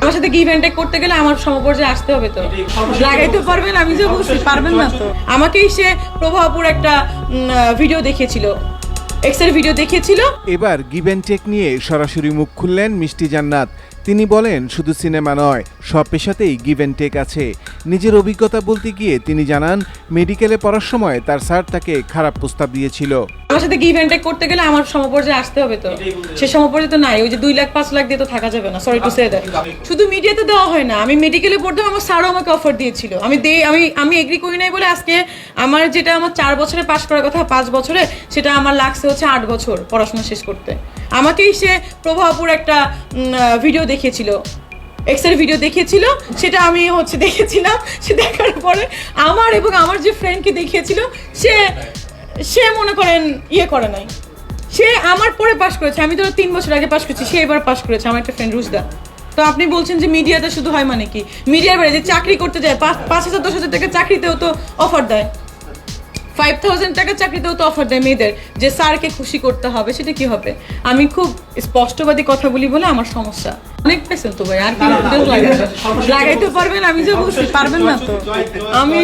আমার সাথে give and করতে গেলে আমার সমপর্যায়ে আসতে হবে তো। লাগাইতে পারবেন, আমি যে বলছি, পারবেন না তো। আমাকেই সে প্রভাবপুর একটা ভিডিও দেখিয়েছিল। এক্সের ভিডিও দেখিয়েছিল। এবার গিভেন টেক নিয়ে সরাসরি মুখ খুললেন মিষ্টি জান্নাত। তিনি বলেন, শুধু সিনেমা নয়, সব পেশাতেই গিভ গিভেন টেক আছে। নিজের অভিজ্ঞতা বলতে গিয়ে তিনি জানান মেডিকেলে পড়ার সময় তার স্যার তাকে খারাপ প্রস্তাব দিয়েছিল। আমার সাথে গিভ অ্যান্ড টেক করতে গেলে আমার সমপর্যায়ে আসতে হবে তো। সে সমপর্যায়ে তো নাই ওই যে দুই লাখ পাঁচ লাখ দিয়ে তো থাকা যাবে না সরি টু সে দ্যাট শুধু মিডিয়াতে দেওয়া হয় না আমি মেডিকেলে পড়তাম আমার স্যারও আমাকে অফার দিয়েছিল। আমি দে আমি আমি এগ্রি করি নাই বলে আজকে আমার যেটা আমার চার বছরে পাশ করার কথা পাঁচ বছরে সেটা আমার লাগছে হচ্ছে আট বছর পড়াশোনা শেষ করতে। আমাকেই সে প্রভাবপুর একটা ভিডিও দেখিয়েছিল। এক্সের ভিডিও দেখিয়েছিল সেটা আমি হচ্ছে দেখেছিলাম সে দেখার পরে আমার এবং আমার যে ফ্রেন্ডকে দেখিয়েছিল সে সে মনে করেন ইয়ে করে নাই। সে আমার পরে পাশ করেছে আমি তো তিন বছর আগে পাশ করেছি সে এবার পাশ করেছে আমার একটা ফ্রেন্ড রুজদা তো আপনি বলছেন যে মিডিয়াতে শুধু হয় মানে কি? মিডিয়ার বাইরে যে চাকরি করতে যায় পাঁচ হাজার দশ হাজার টাকা চাকরিতেও তো অফার দেয়। ফাইভ থাউজেন্ড টাকা চাকরিতেও তো অফার দেয় মেয়েদের যে স্যারকে খুশি করতে হবে সেটা কি হবে? আমি খুব স্পষ্টবাদী কথা বলি বলে আমার সমস্যা। অনেক পেছেন তো ভাই আর কি লাগাইতে লাগাইতে পারবেন আমি যে বলছি পারবেন না তো। আমি